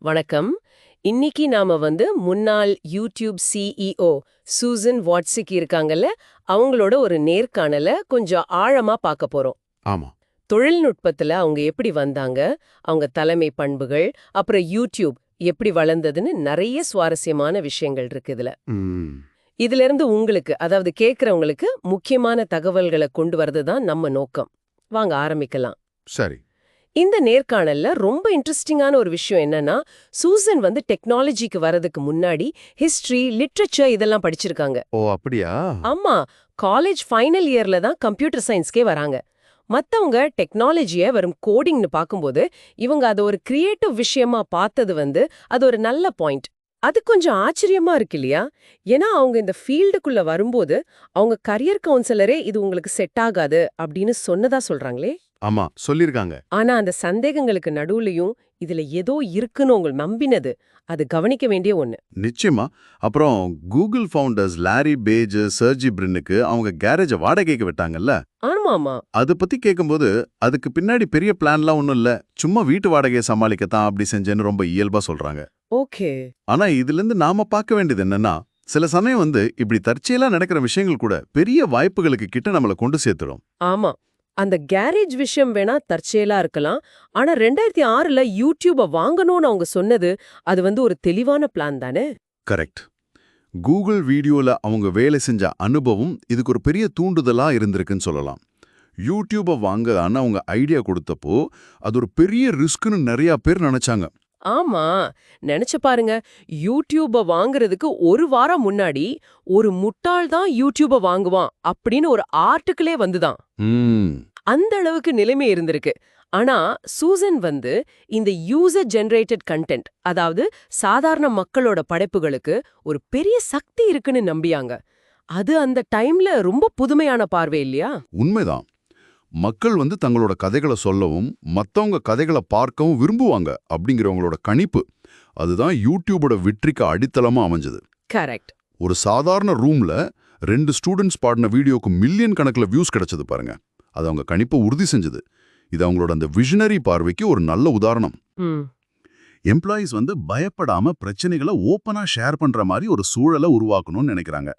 வணக்கம். இன்னைக்கு நாம வந்து முன்னாள் யூடியூப் சிஇஓ சூசன் வாட்ஸிக் இருக்காங்கல்ல அவங்களோட ஒரு நேர்காணல கொஞ்சம் ஆழமா பார்க்க போறோம். ஆமா. தொழில்நுட்பத்துல அவங்க எப்படி வந்தாங்க அவங்க தலைமை பண்புகள் அப்புறம் யூடியூப் எப்படி வளர்ந்ததுன்னு நிறைய சுவாரஸ்யமான விஷயங்கள் இருக்கு இதுல. இதுல இருந்து உங்களுக்கு அதாவது கேக்குறவங்களுக்கு முக்கியமான தகவல்களை கொண்டு வரது தான் நம்ம நோக்கம். வாங்க ஆரம்பிக்கலாம். சரி. இந்த நேர்காணல்ல ரொம்ப இன்ட்ரெஸ்டிங்கான ஒரு விஷயம் என்னன்னா சூசன் வந்து டெக்னாலஜிக்கு வரதுக்கு முன்னாடி ஹிஸ்டரி லிட்ரேச்சர் இதெல்லாம் படிச்சிருக்காங்க. ஓ அப்படியா? ஆமா காலேஜ் ஃபைனல் இயர்ல தான் கம்ப்யூட்டர் சயின்ஸ்க்கே வராங்க. மத்தவங்க டெக்னாலஜிய வெறும் கோடிங்னு பார்க்கும்போது இவங்க அதை ஒரு கிரியேட்டிவ் விஷயமா பார்த்தது வந்து அது ஒரு நல்ல பாயிண்ட் அது கொஞ்சம் ஆச்சரியமா இருக்கு இல்லையா? ஏன்னா அவங்க இந்த ஃபீல்டுக்குள்ள வரும்போது அவங்க கரியர் கவுன்சிலரே இது உங்களுக்கு செட் ஆகாது அப்படின்னு சொன்னதா சொல்றாங்களே? ஆமா சொல்லிருக்காங்க. ஆனா அந்த சந்தேகங்களுக்கு நடுவுலயும் இதுல ஏதோ இருக்குன்னு உங்க நம்பினது. அது கவனிக்க வேண்டிய ஒண்ணு. நிச்சயமா. அப்புறம் Google founders Larry Page Sergey பிரின்னுக்கு அவங்க கேரேஜ வாடகைக்கு விட்டாங்கல்ல? ஆமாமா. அது பத்தி கேட்கும்போது அதுக்கு பின்னாடி பெரிய பிளான்லாம் ஒன்றும் இல்ல. சும்மா வீட்டு வாடகையை சமாளிக்கத்தான் அப்படி செஞ்சேன்னு ரொம்ப இயல்பா சொல்றாங்க. ஓகே. ஆனா இதுல இருந்து நாம பார்க்க வேண்டியது என்னன்னா சில சமயம் வந்து இப்படி தற்செயலா நடக்கிற விஷயங்கள் கூட பெரிய வாய்ப்புகளுக்கு கிட்ட நம்மள கொண்டு சேர்த்துடும். ஆமா. அந்த கேரேஜ் விஷயம் வேணா தற்செயலா இருக்கலாம். ஆனா ரெண்டாயிரத்தி ஆறுல யூடியூப வாங்கணும்னு அவங்க சொன்னது அது வந்து ஒரு தெளிவான பிளான் தானே? கரெக்ட் கூகுள் வீடியோல அவங்க வேலை செஞ்ச அனுபவம் இதுக்கு ஒரு பெரிய தூண்டுதலா இருந்திருக்குன்னு சொல்லலாம். யூடியூபை வாங்கலான்னு அவங்க ஐடியா கொடுத்தப்போ அது ஒரு பெரிய ரிஸ்க்னு நிறைய பேர் நினைச்சாங்க. ஆமா. நினைச்சு பாருங்க யூடியூப வாங்குறதுக்கு ஒரு வாரம் முன்னாடி ஒரு முட்டாள் தான் யூடியூப வாங்குவான் அப்படின்னு ஒரு ஆர்டிக்கிளே வந்துதான். ம். அந்த அளவுக்கு நிலைமை இருந்திருக்கு. ஆனா சூசன் வந்து இந்த யூசர் ஜெனரேட்டட் கண்டென்ட் அதாவது சாதாரண மக்களோட படைப்புகளுக்கு ஒரு பெரிய சக்தி இருக்குன்னு நம்பியாங்க. அது அந்த டைம்ல ரொம்ப புதுமையான பார்வை இல்லையா? உண்மைதான். மக்கள் வந்து தங்களோட கதைகளை சொல்லவும் மத்தவங்க கதைகளை பார்க்கவும் விரும்புவாங்க அப்படிங்கிறவங்களோட கணிப்பு. அதுதான் யூடியூபோட வெற்றிக்கு அடித்தளமா அமைஞ்சது. கரெக்ட். ஒரு சாதாரண ரூம்ல ரெண்டு ஸ்டூடெண்ட்ஸ் பாடின வீடியோக்கு மில்லியன் கணக்குல வியூஸ் கிடைச்சது பாருங்க. அது அவங்க கணிப்பை உறுதி செஞ்சது. இது அவங்களோட அந்த விஷனரி பார்வைக்கு ஒரு நல்ல உதாரணம். எம்ப்ளாயீஸ் வந்து பயப்படாம பிரச்சனைகளை ஓப்பனா ஷேர் பண்ற மாதிரி ஒரு சூழலை உருவாக்கணும்னு நினைக்கிறாங்க.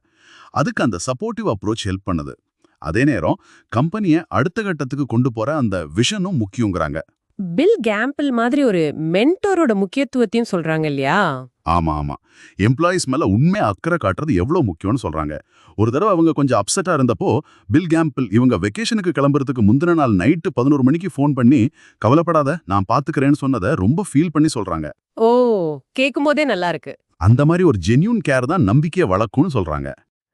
அதுக்கு அந்த சப்போர்ட்டிவ் அப்ரோச் ஹெல்ப் பண்ணுது. அதே நேரம் கம்பெனியை அடுத்த கட்டத்துக்கு கொண்டு போற அந்த விஷனும் முக்கியங்கிறாங்க. பில் கேம்பிள் மாதிரி ஒரு மென்டோரோட முக்கியத்துவத்தையும் சொல்றாங்க இல்லையா? ஆமா ஆமா. எம்ப்ளாயீஸ் மேல உண்மை அக்கறை காட்டுறது எவ்வளவு முக்கியம்னு சொல்றாங்க. ஒரு தடவை அவங்க கொஞ்சம் அப்செட்டா இருந்தப்போ பில் கேம்பிள் இவங்க வெக்கேஷனுக்கு கிளம்புறதுக்கு முந்தின நாள் நைட்டு பதினோரு மணிக்கு ஃபோன் பண்ணி கவலைப்படாத நான் பாத்துக்கிறேன்னு சொன்னதை ரொம்ப ஃபீல் பண்ணி சொல்றாங்க. ஓ கேக்கும் போதே நல்லா இருக்கு. அந்த மாதிரி ஒரு ஜென்யூன் கேர் தான் நம்பிக்கையை வளர்க்கும்னு சொல்றாங்க.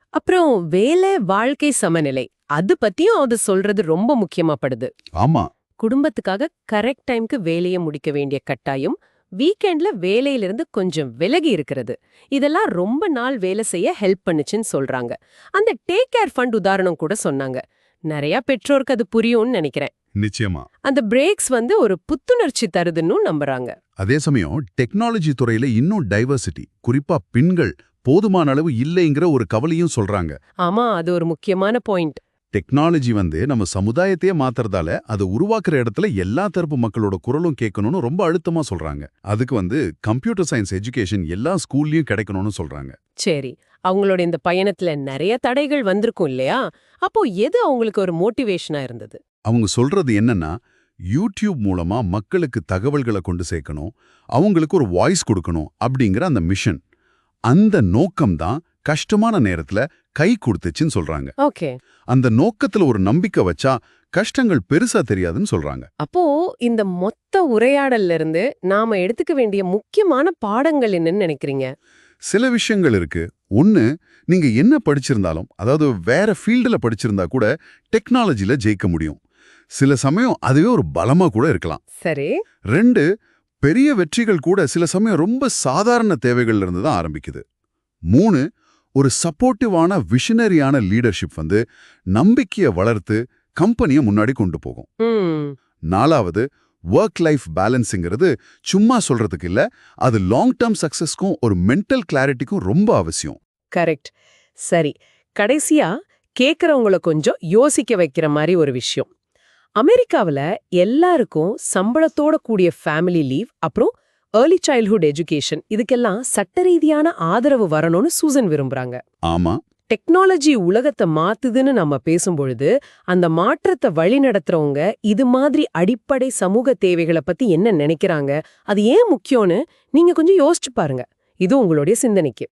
அப்புறம் வேலை வாழ்க்கை சமநிலை அது பத்தியும் அது சொல்றது ரொம்ப முக்கியமா படுது. ஆமா. குடும்பத்துக்காக கரெக்ட் டைம்க்கு வேலையை முடிக்க வேண்டிய கட்டாயம் வீக்கெண்ட்ல வேலையிலிருந்து கொஞ்சம் விலகி இருக்கிறது. இதெல்லாம் ரொம்ப நாள் வேலை செய்ய ஹெல்ப் பண்ணுச்சுன்னு சொல்றாங்க. அந்த டேக் கேர் ஃபண்ட் உதாரணம் கூட சொன்னாங்க. நிறைய பெற்றோருக்கு அது புரியும்னு நினைக்கிறேன். நிச்சயமா. அந்த பிரேக்ஸ் வந்து ஒரு புத்துணர்ச்சி தருதுன்னு நம்புறாங்க. அதே சமயம் டெக்னாலஜி துறையில இன்னும் டைவர்சிட்டி குறிப்பா பெண்கள் போதுமான அளவு இல்லைங்கிற ஒரு கவலையும் சொல்றாங்க. ஆமா அது ஒரு முக்கியமான பாயிண்ட் டெக்னாலஜி வந்து நம்ம சமுதாயத்தையே மாத்துறதால அது உருவாக்குற இடத்துல எல்லா தரப்பு மக்களோட குரலும் கேட்கணும்னு ரொம்ப அழுத்தமா சொல்றாங்க. அதுக்கு வந்து கம்ப்யூட்டர் சயின்ஸ் எஜுகேஷன் எல்லா ஸ்கூல்லயும் கிடைக்கணும்னு சொல்றாங்க. சரி அவங்களோட இந்த பயணத்துல நிறைய தடைகள் வந்திருக்கும் இல்லையா? அப்போ எது அவங்களுக்கு ஒரு மோட்டிவேஷனா இருந்தது? அவங்க சொல்றது என்னன்னா யூடியூப் மூலமா மக்களுக்கு தகவல்களை கொண்டு சேர்க்கணும் அவங்களுக்கு ஒரு வாய்ஸ் கொடுக்கணும் அப்படிங்கிற அந்த மிஷன் அந்த நோக்கம்தான் கஷ்டமான நேரத்துல கை கொடுத்துச்சுன்னு சொல்றாங்க. ஓகே. அந்த நோக்கத்துல ஒரு நம்பிக்கை வச்சா கஷ்டங்கள் பெருசா தெரியாதுன்னு சொல்றாங்க. அப்போ இந்த மொத்த உரையாடல்ல இருந்து நாம எடுத்துக்க வேண்டிய முக்கியமான பாடங்கள் என்னன்னு நினைக்கிறீங்க? சில விஷயங்கள் இருக்கு. ஒன்னு நீங்க என்ன படிச்சிருந்தாலும் அதாவது வேற ஃபீல்டுல படிச்சிருந்தா கூட டெக்னாலஜில ஜெயிக்க முடியும். சில சமயம் அதுவே ஒரு பலமா கூட இருக்கலாம். சரி. ரெண்டு பெரிய வெற்றிகள் கூட சில சமயம் ரொம்ப சாதாரண தேவைகள்ல இருந்து தான் ஆரம்பிக்குது. மூணு ஒரு சப்போர்ட்டிவான விஷனரியான லீடர்ஷிப் வந்து நம்பிக்கையை வளர்த்து கம்பெனியை முன்னாடி கொண்டு போகும். நாலாவது ஒர்க் லைஃப் பேலன்ஸுங்கிறது சும்மா சொல்றதுக்கு இல்ல அது லாங் டேர்ம் சக்சஸ்க்கும் ஒரு மென்டல் கிளாரிட்டிக்கும் ரொம்ப அவசியம். கரெக்ட் சரி. கடைசியா கேக்குறவங்கள கொஞ்சம் யோசிக்க வைக்கிற மாதிரி ஒரு விஷயம். அமெரிக்காவுல எல்லாருக்கும் சம்பளத்தோட கூடிய ஃபேமிலி லீவ் அப்புறம் ஏர்லி சைல்ட்ஹுட் எஜுகேஷன் இதுக்கெல்லாம் சட்ட ரீதியான ஆதரவு வரணும்னு சூசன் விரும்புறாங்க. ஆமா. டெக்னாலஜி உலகத்தை மாத்துதுன்னு நம்ம பேசும்பொழுது அந்த மாற்றத்தை வழி நடத்துறவங்க இது மாதிரி அடிப்படை சமூக தேவைகளை பத்தி என்ன நினைக்கிறாங்க அது ஏன் முக்கியம்னு நீங்க கொஞ்சம் யோசிச்சு பாருங்க. இது உங்களுடைய சிந்தனைக்கு.